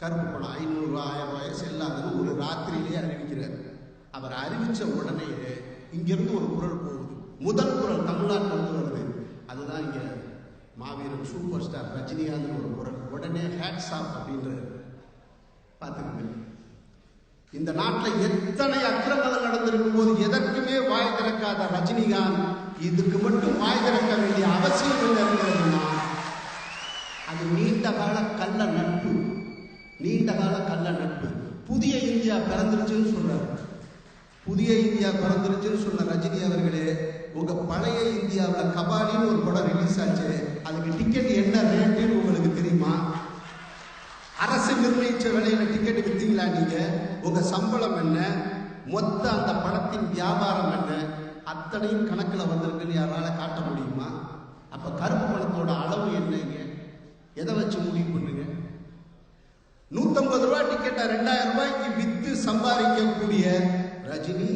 கருப்பு பணம் ஐநூறுரூவா ஆயிரம் ரூபாய் செல்லாதுன்னு ஒரு ராத்திரியிலேயே அறிவிக்கிறார். அவர் அறிவித்த உடனே இங்கிருந்து ஒரு குரல் போகுது. முதல் குரல் தமிழ்நாட்டில் வந்து வருது. அதுதான் இங்கே மாவீரன் சூப்பர் ஸ்டார் ரஜினிகாந்த் ஒரு குரல். உடனே ஹேட்ஸ் ஆஃப் அப்படின்ற பார்த்துக்கங்க. இந்த நாட்டில் எத்தனை அக்கிரமங்கள் நடந்திருக்கும் போது எதற்குமே வாய் திறக்காத ரஜினிகாந்த் இதுக்கு மட்டும் வாய் திறக்க வேண்டிய அவசியம் என்ன இருக்கிறதுனா அது நீண்ட கால கல்ல நட்பு. நீண்ட கால கள்ள நட்பு. புதிய இந்தியா பிறந்துருச்சுன்னு சொல்றாரு. புதிய இந்தியா பிறந்துருச்சுன்னு சொன்ன ரஜினி அவர்களே உங்க பழைய இந்தியாவில் கபாலின்னு ஒரு படம் ரிலீஸ் ஆச்சு. அதுக்கு டிக்கெட் என்ன ரேட்டுன்னு உங்களுக்கு தெரியுமா? அரசு நிர்ணயிச்ச விலையில டிக்கெட் வித்தீங்களா நீங்க? உங்க சம்பளம் என்ன? மொத்த அந்த படத்தின் வியாபாரம் என்ன? அத்தனையும் கணக்கில் வந்திருக்குன்னு யாரால காட்ட முடியுமா? அப்ப கருப்பு பணத்தோட அளவு என்னங்க? எதை வச்சு முடிவு ரூபாய் ரெண்டாயிரம் ரூபாய்க்கு வித்து சம்பாதிக்கக்கூடிய ரஜினி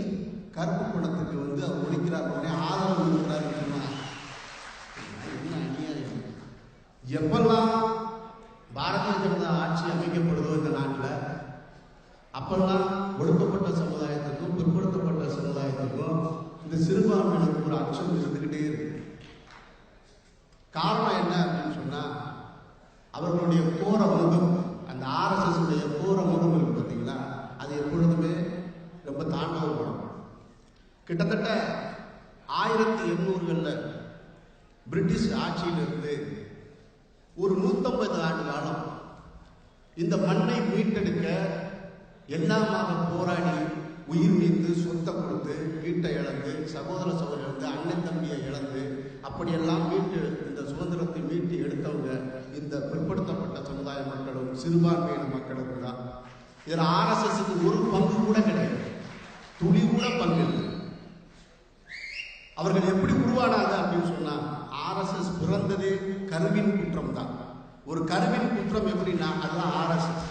கருப்பு பணத்துக்கு வந்து அவர் ஒழிக்கிறார். உடனே ஆதரவு கொடுக்கிறார் என்ன அநியாயம்? எப்பெல்லாம் பாரதிய ஜனதா ஆட்சி அமைக்கப்படுதோ இந்த நாட்டில் அப்பெல்லாம் ஒடுக்கப்பட்ட சமுதாயத்துக்கும் பிற்படுத்தப்பட்ட சமுதாயத்துக்கும் இந்த சிறுபான்மையினருக்கு ஒரு அச்சம் இருந்துக்கிட்டே இருக்கு. காரணம் என்ன அப்படின்னு சொன்னா அவர்களுடைய போரை வந்து அந்த ஆர்எஸ்எஸ் உடைய போற முகம் இருக்கு பார்த்தீங்களா அது எப்பொழுதுமே ரொம்ப தாண்டவப்படும் கிட்டத்தட்ட ஆயிரத்தி எண்ணூறுகளில் பிரிட்டிஷ் ஆட்சியிலிருந்து ஒரு நூற்றம்பது ஆண்டு காலம் இந்த மண்ணை மீட்டெடுக்க எல்லாமாக போராடி உயிர் நீத்து சொத்தை கொடுத்து வீட்டை இழந்து சகோதர சகோதரி இழந்து அண்ணன் தம்பியை இழந்து அப்படியெல்லாம் மீட்டு இந்த சுதந்திரத்தை மீட்டு எடுத்தவங்க இந்த பிற்படுத்தப்பட்ட சமுதாய மக்களும் சிறுபான்மையின மக்களும் தான். இதில் ஆர்எஸ்எஸ்க்கு ஒரு பங்கு கூட கிடையாது. துளி கூட பங்கு இல்லை அவர்கள் எப்படி உருவானாங்க அப்படின்னு சொன்னா ஆர்எஸ்எஸ் பிறந்ததே கருவின் குற்றம் தான் ஒரு கருவின் குற்றம் எப்படின்னா அதுதான் ஆர்எஸ்எஸ்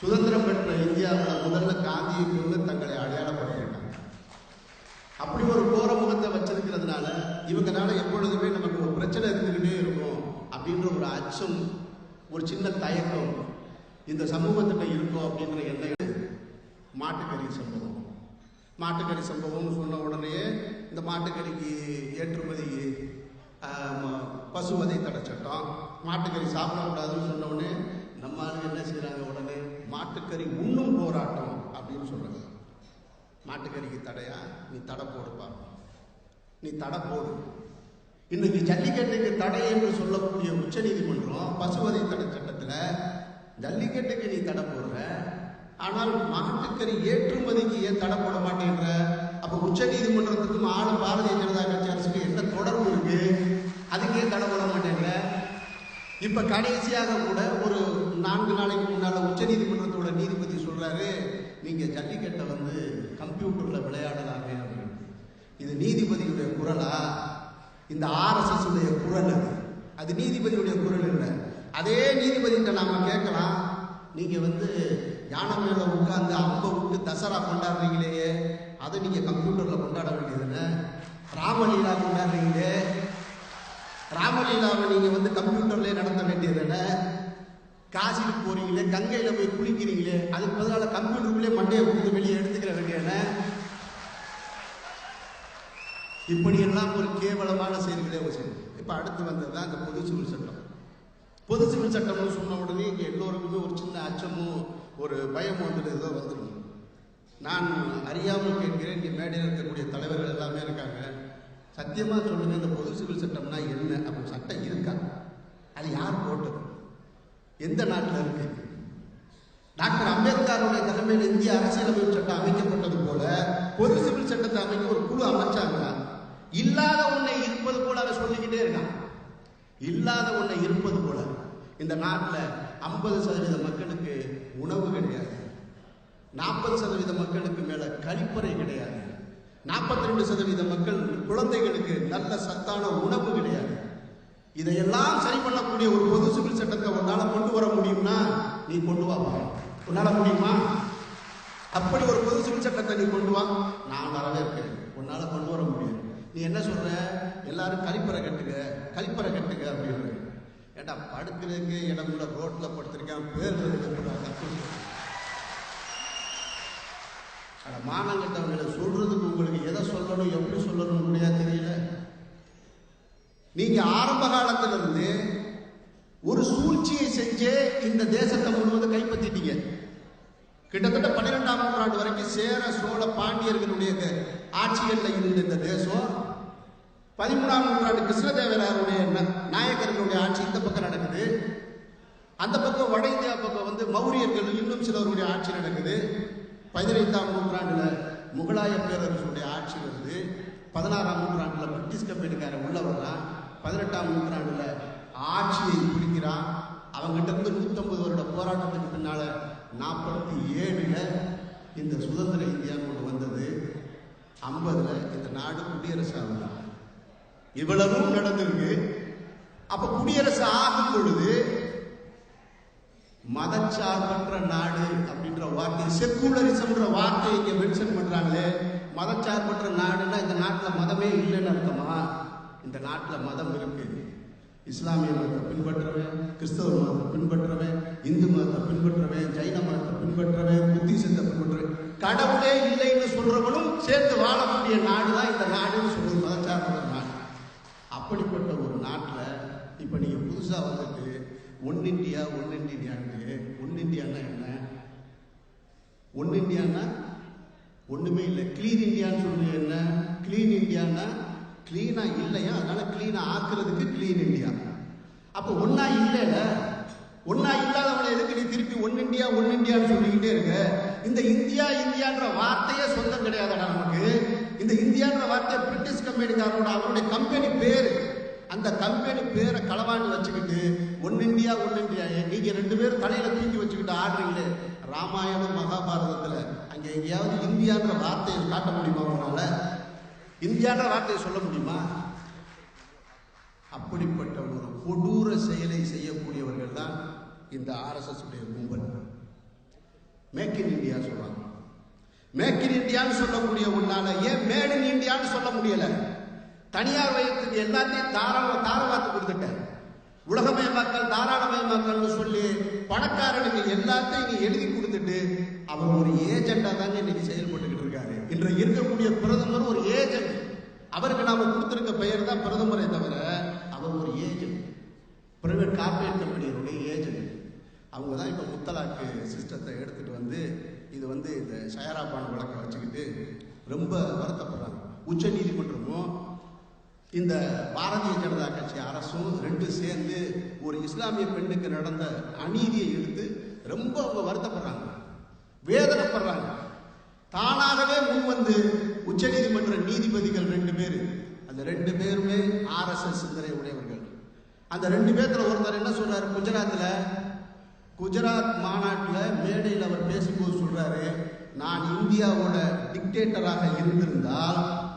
சுதந்திரம் பெற்ற இந்தியாவில் முதல்ல காந்தியை கொண்டு தங்களை அடையாளப்படுத்திருக்காங்க அப்படி ஒரு கோர முகத்தை வச்சிருக்கிறதுனால இவங்கனால எப்பொழுதுமே நமக்கு ஒரு பிரச்சனை இருந்துக்கிட்டே இருக்கும் அப்படின்ற ஒரு அச்சம் ஒரு சின்ன தயக்கம் இந்த சமூகத்திட்ட இருக்கும் அப்படின்ற எண்ணம் மாட்டுக்கறி சம்பவம். மாட்டுக்கறி சம்பவம்னு சொன்ன உடனே இந்த மாட்டுக்கறிக்கு ஏற்றுமதி பசுவதை தடை சட்டம் மாட்டுக்கறி சாப்பிடக்கூடாதுன்னு சொன்ன உடனே நம்ம ஆளுங்க என்ன செய்கிறாங்க உடனே? மாட்டுக்கறி உண்ணும் போராட்டம் அப்படின்னு சொல்கிறாங்க மாட்டுக்கறிக்கு தடையா? நீ தடை போடுப்பா நீ தடை போடு. இன்னைக்கு ஜல்லிக்கட்டுக்கு தடை என்று சொல்லக்கூடிய உச்சநீதிமன்றம் பசுவதை தடை சட்டத்தில் ஜல்லிக்கட்டுக்கு நீ தடை போடுற. ஆனால் மாட்டுக்கறி ஏற்றுமதிக்கு ஏன் தடை போட மாட்டேன்ற? அப்போ உச்ச நீதிமன்றத்துக்கும் ஆளும் பாரதிய ஜனதா கட்சி அரசுக்கு என்ன தொடர்பு இருக்கு? அதுக்கு ஏன் தடை போட மாட்டேங்கிற இப்ப கடைசியாக கூட ஒரு நான்கு நாளைக்கு முன்னால உச்ச நீதிமன்றத்தோட நீதிபதி சொல்றாரு நீங்க ஜல்லிக்கட்டை வந்து கம்ப்யூட்டர்ல விளையாடலாமே அப்படின்னு. இது நீதிபதியுடைய குரலா? இந்த ஆர்எஸ்எஸ் உடைய குரல் அது. அது நீதிபதியுடைய குரல் இல்லை. அதே நீதிபதிகிட்ட நாம கேட்கலாம். நீங்க வந்து யானை மேல உட்கார்ந்து அம்ப விட்டு தசரா கொண்டாடுறீங்களே அதை நீங்க கம்ப்யூட்டர்ல கொண்டாட வேண்டியதுன்னு ராமலீலா கொண்டாடுறீங்களே ராமலீலாவை நீங்க வந்து கம்ப்யூட்டர்லேயே நடத்த வேண்டியதுன்னு காசிக்கு போறீங்களே கங்கையில போய் குளிக்கிறீங்களே அதுக்கு பதிலாக கம்ப்யூட்டருக்குள்ளே மண்டையை கொடுத்து வெளியே எடுத்துக்கிற வேண்டியதுன்னு இப்படியெல்லாம் ஒரு கேவலமான செயல்களே ஒரு செயல் இப்போ அடுத்து வந்தது தான் இந்த பொது சிவில் சட்டம். பொது சிவில் சட்டம்னு சொன்ன உடனே இங்கே எல்லோருக்குமே ஒரு சின்ன அச்சமும் ஒரு பயமும் வந்துட்டு ஏதோ வந்துடும் நான் அறியாமல் கேட்கிறேன் இங்கே மேடையில் இருக்கக்கூடிய தலைவர்கள் எல்லாமே இருக்காங்க. சத்தியமாக சொல்லுங்க இந்த பொது சிவில் சட்டம்னா என்ன அப்படி சட்டம் இருக்கா? அது யார் போட்டது? எந்த நாட்டில் இருக்கு? டாக்டர் அம்பேத்கருடைய தலைமையில் இந்திய அரசியலமைப்பு சட்டம் அமைக்கப்பட்டது போல பொது சிவில் சட்டத்தை அமைக்க ஒரு குழு அமைச்சாங்களா? இல்லாத ஒன்றை இருப்பது போல அதை சொல்லிக்கிட்டே இருக்கான். இல்லாத ஒன்றை இருப்பது போல. இந்த நாட்டில் ஐம்பது சதவீத மக்களுக்கு உணவு கிடையாது. நாற்பது சதவீத மக்களுக்கு மேலே கழிப்பறை கிடையாது. நாற்பத்தி ரெண்டு சதவீத மக்கள் குழந்தைகளுக்கு நல்ல சத்தான உணவு கிடையாது. இதையெல்லாம் சரி பண்ணக்கூடிய ஒரு பொது சிவில் சட்டத்தை உன்னால கொண்டு வர முடியும்னா நீ கொண்டு வா உன்னால முடியுமா? அப்படி ஒரு பொது சிவில் சட்டத்தை நீ கொண்டு வா. நான் வரவேற்கிறேன் உன்னால கொண்டு வர முடியும் நீ என்ன சொல்ற? எல்லாரும் கழிப்பறை கட்டுங்க கழிப்பறை கட்டுங்க அப்படின்னு. ஏட்டா படுக்கிறதுக்கு இடம் கூட ரோட்ல படுத்திருக்கேன் பேர் கூட மானங்கட்டவங்களை சொல்றதுக்கு உங்களுக்கு எதை சொல்லணும் எப்படி சொல்லணும் முடியாது தெரியல. நீங்க ஆரம்ப காலத்திலிருந்து ஒரு சூழ்ச்சியை செஞ்சு இந்த தேசத்தை முழுவதும் கைப்பற்றிட்டீங்க. கிட்டத்தட்ட பன்னிரெண்டாம் நூற்றாண்டு வரைக்கும் சேர சோழ பாண்டியர்களுடைய ஆட்சிகளில் இருந்த இந்த தேசம் பதிமூணாம் நூற்றாண்டு கிருஷ்ணதேவராருடைய ந- நாயக்கர்களுடைய ஆட்சி இந்த பக்கம் நடக்குது. அந்த பக்கம் வட இந்தியா பக்கம் வந்து மௌரியர்கள் இன்னும் சிலருடைய ஆட்சி நடக்குது. பதினைந்தாம் நூற்றாண்டுல முகலாய பேரரசுடைய ஆட்சி வருது. பதினாறாம் நூற்றாண்டுல பிரிட்டிஷ் கம்பெனிக்காரன் உள்ள வர்றான். பதினெட்டாம் நூற்றாண்டுல ஆட்சியை பிடிக்கிறான். அவங்ககிட்ட இருந்து நூத்தம்பது வருட போராட்டத்துக்கு பின்னால நாற்பத்தி ஏழுல இந்த சுதந்திர இந்தியான்னு வந்தது. ஐம்பதுல இந்த நாடு குடியரசு ஆகுது இவ்வளவும் நடந்திருக்கு. அப்ப குடியரசு ஆகும் பொழுது மதச்சார்பற்ற நாடு அப்படின்ற வார்த்தை செக்குலரிசம்ன்ற வார்த்தையை இங்க மென்ஷன் பண்றாங்களே மதச்சார்பற்ற நாடுன்னா இந்த நாட்டுல மதமே இல்லைன்னு அர்த்தமா? இந்த நாட்டுல மதம் இருக்கு. இஸ்லாமிய மதத்தை பின்பற்றவன் கிறிஸ்தவ மதத்தை பின்பற்றவன் இந்து மதத்தை பின்பற்றவன் ஜைன மதத்தை பின்பற்றவன் புத்திசத்தை பின்பற்றவன். கடவுளே இல்லைன்னு சொல்றவனும் சேர்ந்து வாழக்கூடிய நாடு தான் இந்த நாடுன்னு சொல்றது மதச்சார்பற்ற நாடு. அப்படிப்பட்ட ஒரு நாட்டில் இப்போ நீங்கள் புதுசாக வந்துட்டு ஒன் இந்தியா ஒன் இண்டியான்னு. ஒன் இந்தியான்னா என்ன? ஒன் இந்தியான்னா ஒன்றுமே இல்லை. க்ளீன் இந்தியான்னு சொல்றது என்ன? க்ளீன் இந்தியான்னா க்ளீனாக இல்லையா? அதனால க்ளீனாக ஆக்குறதுக்கு க்ளீன் இந்தியா அப்போ ஒன்றா இல்லைல்ல ஒன்றா இல்லாதவனை எதுக்கு நீ திருப்பி ஒன் இந்தியா ஒன் இந்தியான்னு சொல்லிக்கிட்டே இருக்க? இந்த இந்தியா இந்தியான்ற வார்த்தையே சொந்தம் கிடையாதுடா நமக்கு. இந்த இந்தியான்ற வார்த்தை பிரிட்டிஷ் கம்பெனிக்காரனோட அவருடைய கம்பெனி பேர் அந்த கம்பெனி பேரை களவாண்டு வச்சுக்கிட்டு ஒன் இந்தியா ஒன் இந்தியா. நீங்க ரெண்டு பேரும் தலையில தூக்கி வச்சுக்கிட்டு ஆடுறீங்களே? ராமாயணம் மகாபாரதத்துல அங்க எங்கேயாவது இந்தியான்ற வார்த்தையை காட்ட முடியுமா உங்களால? இந்தியான்ற வார்த்தையை சொல்ல முடியுமா? அப்படிப்பட்ட ஒரு கொடூர செயலை செய்யக்கூடியவர்கள் தான் இந்த ஆர்எஸ்எஸ் உடைய கும்பல் மேக் இன் இந்தியா சொல்றாங்க. மேக் இன் இந்தியான்னு சொல்லக்கூடிய உன்னால ஏன் மேட் இன் இந்தியான்னு சொல்ல முடியலை? தனியார் வயத்துக்கு எல்லாத்தையும் தாராள தாரவாத்து கொடுத்துட்டேன். உலகமயமாக்கல் தாராளமயமாக்கல்னு சொல்லி பணக்காரனுக்கு எல்லாத்தையும் நீ எழுதி கொடுத்துட்டு அவர் ஒரு ஏஜெண்டா தாங்க இன்னைக்கு செயல்பட்டுக்கிட்டு இருக்காரு. இன்று இருக்கக்கூடிய பிரதமர் ஒரு ஏஜென்ட் அவருக்கு நாம கொடுத்திருக்க பெயர் தான் பிரதமரை தவிர அவர் ஒரு ஏஜென்ட் பிரைவேட் கார்பரேட் கம்பெனியினுடைய ஏஜென்ட் அவங்க தான் இப்போ முத்தலாக்கு சிஸ்டத்தை எடுத்துட்டு வந்து இது வந்து இந்த ஷயராபான் வழக்கை வச்சுக்கிட்டு ரொம்ப வருத்தப்படுறாங்க. உச்ச நீதிமன்றமும் இந்த பாரதிய ஜனதா கட்சி அரசும் ரெண்டு சேர்ந்து ஒரு இஸ்லாமிய பெண்ணுக்கு நடந்த அநீதியை எடுத்து ரொம்ப அவங்க வருத்தப்படுறாங்க. வேதனைப்படுறாங்க. தானாகவே முன் வந்து உச்சநீதிமன்ற நீதிபதிகள் ரெண்டு பேர். அந்த ரெண்டு பேருமே ஆர்எஸ்எஸ் சிந்தனை உடையவர்கள். அந்த ரெண்டு பேர்த்துல ஒருத்தர் என்ன சொல்றாரு? குஜராத்தில் குஜராத் மாநாட்டில் மேடையில் அவர் பேசும்போது சொல்றாரு நான் இந்தியாவோட டிக்டேட்டராக இருந்திருந்தால்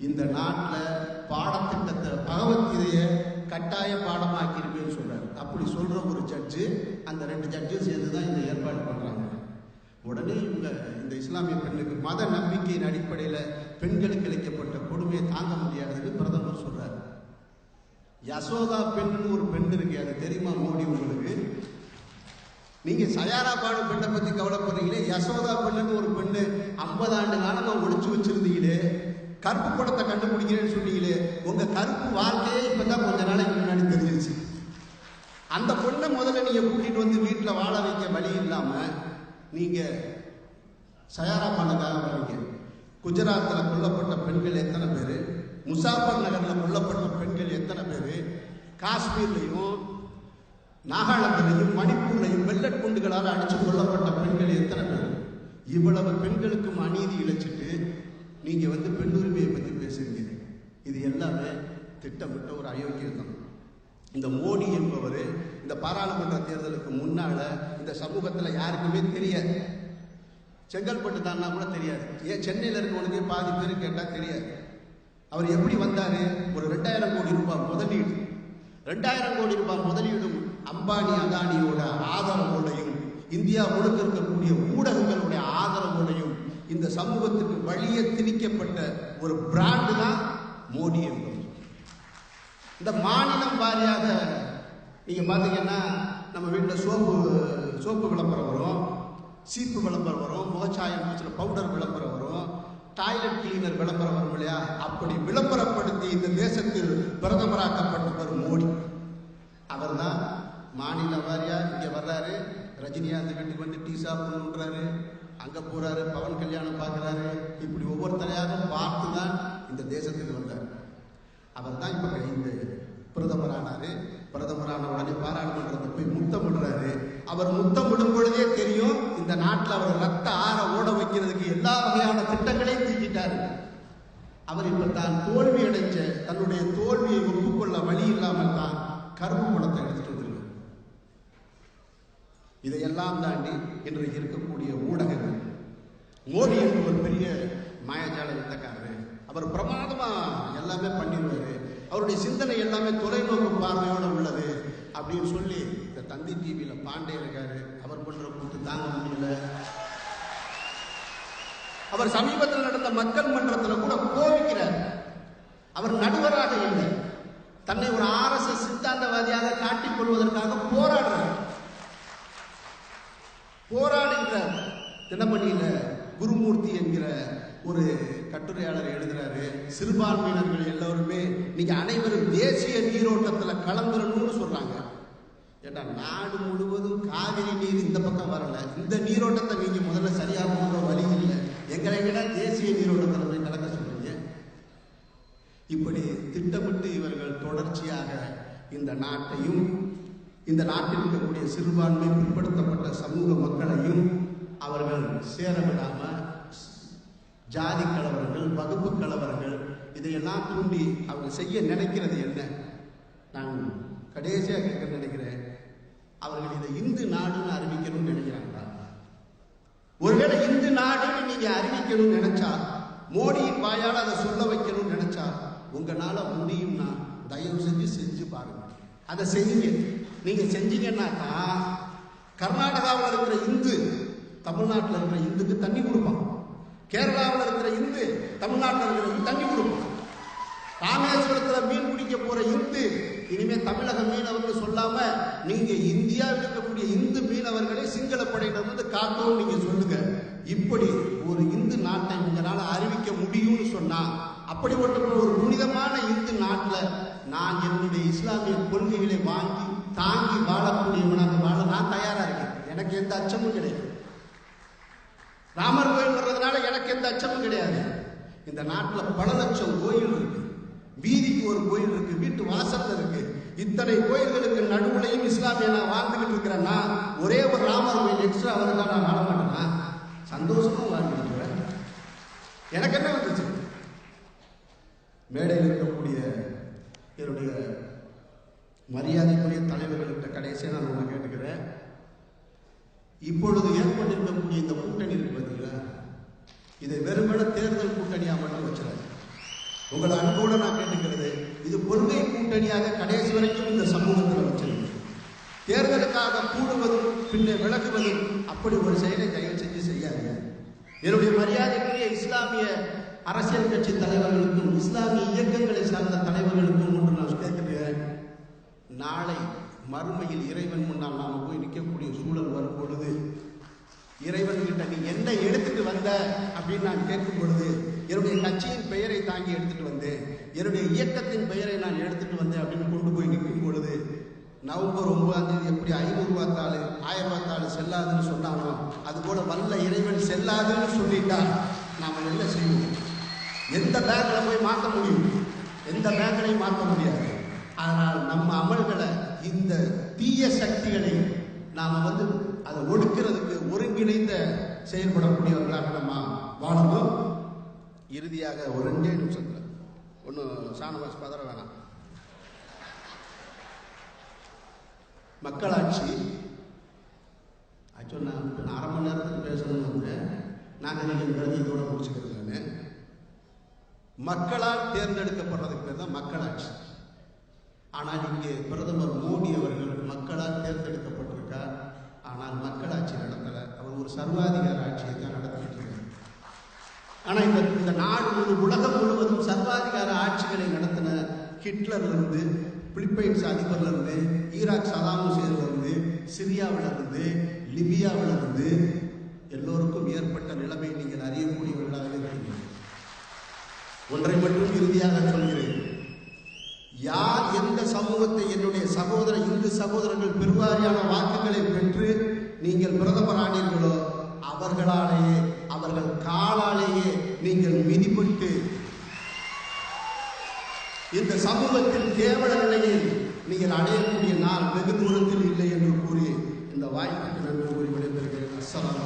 இந்த நாட்டில் பாடத்திட்டத்தை பகவத்கீதையை கட்டாய பாடமாக்கியிருப்பேன்னு சொல்றாரு. அப்படி சொல்ற ஒரு ஜட்ஜு அந்த ரெண்டு ஜட்ஜும் சேர்ந்து தான் இந்த ஏற்பாடு பண்றாங்க. உடனே இவங்க இந்த இஸ்லாமிய பெண்ணுக்கு மத நம்பிக்கையின் அடிப்படையில் பெண்களுக்கு இழைக்கப்பட்ட கொடுமையை தாங்க முடியாதுன்னு பிரதமர் சொல்றாரு. யசோதா பெண்ணுன்னு ஒரு பெண் இருக்கு அது தெரியுமா மோடி உங்களுக்கு? நீங்க சயாரா பாடு பெண்ணை பத்தி கவலைப்படுறீங்களே? யசோதா பெண்ணுன்னு ஒரு பெண்ணு ஐம்பது ஆண்டு காலமா ஒழிச்சு வச்சிருந்தீங்களே? கருப்பு படத்தை கண்டுபிடிக்கிறேன்னு சொன்னீங்களே உங்கள் கருப்பு வாழ்க்கையே இப்போ தான் கொஞ்ச நாளைக்கு முன்னாடி தெரிஞ்சிச்சு அந்த பொண்ணை முதல்ல நீங்கள் கூட்டிகிட்டு வந்து வீட்டில் வாழ வைக்க வழி இல்லாமல் நீங்கள் சயாரா பண்ணதாக வரீங்க குஜராத்தில் கொல்லப்பட்ட பெண்கள் எத்தனை பேர்? முசாஃபர் நகரில் கொல்லப்பட்ட பெண்கள் எத்தனை பேர்? காஷ்மீர்லையும் நாகாலாந்துலையும் மணிப்பூர்லையும் வெள்ளட் குண்டுகளால் அடித்து கொல்லப்பட்ட பெண்கள் எத்தனை பேர்? இவ்வளவு பெண்களுக்கும் அநீதி இழைச்சிட்டு நீங்க வந்து பெண்ணுரிமையை பற்றி பத்தி பேசுறீங்க. இது எல்லாமே திட்டமிட்ட ஒரு அயோக்கியம் தான் இந்த மோடி என்பவர் இந்த பாராளுமன்ற தேர்தலுக்கு முன்னால இந்த சமூகத்துல யாருக்குமே தெரியாது. செங்கல்பட்டு தானா கூட தெரியாது. ஏன் சென்னையில் இருக்கவனுக்கு பாதி பேர் கேட்டால் தெரியாது. அவர் எப்படி வந்தாரு? ஒரு ரெண்டாயிரம் கோடி ரூபாய் முதலீடு. ரெண்டாயிரம் கோடி ரூபாய் முதலீடும் அம்பானி அதானியோட ஆதரவோடையும் இந்தியா முழுக்க இருக்கக்கூடிய ஊடகங்களுடைய ஆதரவோடையும் இந்த சமூகத்துக்கு வழியே திணிக்கப்பட்ட ஒரு பிராண்டு தான் மோடி என்பது இந்த மாநிலம் வாரியாக நீங்க பாத்தீங்கன்னா நம்ம வீட்டில் சோப்பு சோப்பு விளம்பரம் வரும் சீப்பு விளம்பரம் வரும் முகச்சாயம் சில பவுடர் விளம்பரம் வரும் டாய்லெட் கிளீனர் விளம்பரம் வரும் இல்லையா? அப்படி விளம்பரப்படுத்தி இந்த தேசத்தில் பிரதமராக்கப்பட்டவர் மோடி. அவர் தான் மாநில வாரியா இங்கே வர்றாரு. ரஜினிகாந்த் வீட்டுக்கு வந்து டீ சாப்பிடணுன்றாரு அங்க போறாரு பவன் கல்யாணம் பார்க்குறாரு. இப்படி ஒவ்வொருத்தரையாக பார்த்து தான் இந்த தேசத்துக்கு வந்தார். அவர் தான் இப்ப இந்த பிரதமரானார். பிரதமரான உடனே பாராளுமன்றத்தை போய் முத்தமிடுறாரு அவர் முத்தமிடும் பொழுதே தெரியும் இந்த நாட்டில் அவர் ரத்த ஆற ஓட வைக்கிறதுக்கு எல்லா வகையான திட்டங்களையும் தூக்கிட்டாரு அவர் இப்ப தான் தோல்வி அடைஞ்ச தன்னுடைய தோல்வியை ஒப்புக்கொள்ள வழி இல்லாமல் தான் கருப்பு பணத்தை எடுத்துட்டு வந்திருக்காரு இதையெல்லாம் தாண்டி இன்று இருக்கக்கூடிய ஊடகங்கள். மோடி என்று ஒரு பெரிய மாயாஜால வித்தக்காரரு. அவர் பிரமாதமா எல்லாமே பண்ணிடுவாரு. அவருடைய சிந்தனை எல்லாமே தொலைநோக்கு பார்வையோட உள்ளது அப்படின்னு சொல்லி இந்த தந்தி டிவியில பாண்டே இருக்காரு. அவர் பண்ற கூத்து தாங்க முடியல. அவர் சமீபத்தில் நடந்த மக்கள் மன்றத்தில் கூட கோவிக்கிறார் அவர் நடுவராக இல்லை. தன்னை ஒரு ஆர்எஸ்எஸ் சித்தாந்தவாதியாக காட்டிக் கொள்வதற்காக போராடுறார். போராடுகிறார் தினமணியில குருமூர்த்தி என்கிற ஒரு கட்டுரையாளர் எழுதுறாரு. சிறுபான்மையினர்கள் எல்லோருமே நீங்க அனைவரும் தேசிய நீரோட்டத்துல கலந்துடணும்னு சொல்றாங்க. ஏன்னா நாடு முழுவதும் காவிரி நீர் இந்த பக்கம் வரல. இந்த நீரோட்டத்தை நீங்க முதல்ல சரியா போகிற வழி இல்லை. எங்களை விட தேசிய நீரோட்டத்தில் போய் கலக்க சொல்றீங்க. இப்படி திட்டமிட்டு இவர்கள் தொடர்ச்சியாக இந்த நாட்டையும் இந்த நாட்டில் இருக்கக்கூடிய சிறுபான்மை பிற்படுத்தப்பட்ட சமூக மக்களையும் அவர்கள் சேர ஜாதி கலவரங்கள் வகுப்பு கலவரங்கள் இதையெல்லாம் தூண்டி அவங்க செய்ய நினைக்கிறது என்ன? நான் கடைசியாக கேட்க நினைக்கிறேன். அவர்கள் இதை இந்து நாடுன்னு அறிவிக்கணும்னு நினைக்கிறாங்களா? ஒருவேளை இந்து நாடுன்னு நீங்க அறிவிக்கணும்னு நினைச்சா மோடியின் வாயால் அதை சொல்ல வைக்கணும்னு நினைச்சா உங்களால முடியும்னா தயவு செஞ்சு செஞ்சு பாருங்க. அதை செய்யுங்க. நீங்க செஞ்சீங்கன்னாக்கா கர்நாடகாவில் இருக்கிற இந்து தமிழ்நாட்டில் இருக்கிற இந்துக்கு தண்ணி கொடுப்பான் கேரளாவில் இருக்கிற இந்து தமிழ்நாட்டில் இருக்கிற தண்ணி கொடுப்பான் ராமேஸ்வரத்தில் மீன் பிடிக்க போற இந்து இனிமே தமிழக மீனவர்கள் சொல்லாம நீங்க இந்தியாவில் இருக்கக்கூடிய இந்து மீனவர்களை சிங்கள படையினர் வந்து காக்கவும் நீங்க சொல்லுங்க. இப்படி ஒரு இந்து நாட்டை உங்களால் அறிவிக்க முடியும்னு சொன்னால் அப்படிப்பட்ட ஒரு புனிதமான இந்து நாட்டில் நான் என்னுடைய இஸ்லாமிய கொள்கைகளை வாங்கி தாங்கி வாழக்கூடியவனாக வாழ நான் தயாரா இருக்கேன். எனக்கு எந்த அச்சமும் கிடையாது. ராமர் கோயில் வர்றதுனால எனக்கு எந்த அச்சமும் கிடையாது. இந்த நாட்டில் பல லட்சம் கோயில் இருக்கு. வீதிக்கு ஒரு கோயில் இருக்கு வீட்டு வாசல்ல இருக்கு. இத்தனை கோயில்களுக்கு நடுவுலையும் இஸ்லாமிய நான் வாழ்ந்துகிட்டு இருக்கிறேன்னா ஒரே ஒரு ராமர் கோயில் எக்ஸ்ட்ரா வந்தா நான் வாழ மாட்டேனா? சந்தோஷமும் வாழ்ந்துருக்கிறேன் எனக்கு என்ன வந்துச்சு? மேடையில் இருக்கக்கூடிய என்னுடைய மரியாதைக்குரிய தலைவர்கள்ட்ட கடைசியாக நான் உங்களை கேட்டுக்கிறேன். இப்பொழுது ஏற்பட்டிருக்கக்கூடிய இந்த கூட்டணி இருக்கு பார்த்தீங்களா இதை வெறுமன தேர்தல் கூட்டணியாக மட்டும் வச்சிடாது உங்களை அன்போடு நான் கேட்டுக்கிறது இது பொறுமை கூட்டணியாக கடைசி வரைக்கும் இந்த சமூகத்தில் வச்சிருக்கேன் தேர்தலுக்காக கூடுவதும் பின்னே விளக்குவதும் அப்படி ஒரு செயலை தயவு செஞ்சு செய்யாதீங்க. என்னுடைய மரியாதைக்குரிய இஸ்லாமிய அரசியல் கட்சி தலைவர்களுக்கும் இஸ்லாமிய இயக்கங்களை சார்ந்த தலைவர்களுக்கும் நாளை மறுமையில் இறைவன் முன்னால் நாம போய் நிற்கக்கூடிய சூழல் வரும் பொழுது இறைவன் கிட்ட நீ என்ன எடுத்துட்டு வந்த அப்படின்னு நான் கேட்கும் பொழுது என்னுடைய கட்சியின் பெயரை தாங்கி எடுத்துட்டு வந்தேன். என்னுடைய இயக்கத்தின் பெயரை நான் எடுத்துட்டு வந்தேன் அப்படின்னு கொண்டு போய் நிற்கும் பொழுது நவம்பர் ஒன்பதாம் தேதி எப்படி ஐநூறு ரூபா தாள் ஆயிரம் ரூபா தாள் செல்லாதுன்னு சொன்னானோ அது போல வல்ல இறைவன் செல்லாதுன்னு சொல்லிட்டா நாம் என்ன செய்வோம்? எந்த பேங்கில் போய் மாற்ற முடியும்? எந்த பேங்க்லையும் மாற்ற முடியாது. ஆனால் நம்ம அமல்களை இந்த தீய சக்திகளை நாம் வந்து அதை ஒடுக்கிறதுக்கு ஒருங்கிணைந்த செயல்படக்கூடியவர்களாக நம்ம வாழணும் இறுதியாக ஒரு ரெண்டே நிமிஷத்தில். ஒன்றும் சாணவாஸ் பதற வேணாம். மக்களாட்சி ஆக்சுவல் நான் அரை மணி நேரத்துக்கு பேசணும்னு வந்தேன் நாகரிகம் கருதி இதோட முடிச்சுக்கிறது மக்களால் தேர்ந்தெடுக்கப்படுறதுக்கு பேர் தான் மக்களாட்சி. ஆனால் இங்கே பிரதமர் மோடி அவர்கள் மக்களால் தேர்ந்தெடுக்கப்பட்டிருக்கார். ஆனால் மக்களாட்சி நடத்தலை. அவர் ஒரு சர்வாதிகார ஆட்சியை தான் நடத்திட்டு இருக்கார் ஆனால் இந்த இந்த நாடு முழு உலகம் முழுவதும் சர்வாதிகார ஆட்சிகளை நடத்தின ஹிட்லர்லேருந்து பிலிப்பைன்ஸ் அதிபர்லேருந்து ஈராக் சதாம் ஹுசேன்லேருந்து இருந்து லிபியாவிலிருந்து இருந்து ஏற்பட்ட நிலைமை நீங்கள் அறியக்கூடியவர்களாக இருக்கிறீர்கள் ஒன்றை மட்டும் இறுதியாக சொல்கிறேன் யார் எந்த சமூகத்தை என்னுடைய சகோதர இந்து சகோதரர்கள் பெருவாரியான வாக்குகளை பெற்று நீங்கள் பிரதமரானீர்களோ அவர்களாலேயே அவர்கள் காலாலேயே நீங்கள் மிதிப்பட்டு இந்த சமூகத்தில் கேவல நிலையில் நீங்கள் அடையக்கூடிய நாள் வெகு தூரத்தில் இல்லை என்று கூறி இந்த வாய்ப்புக்கு நன்றி கூறி விடைபெறுகிறேன். அஸ்ஸலாமு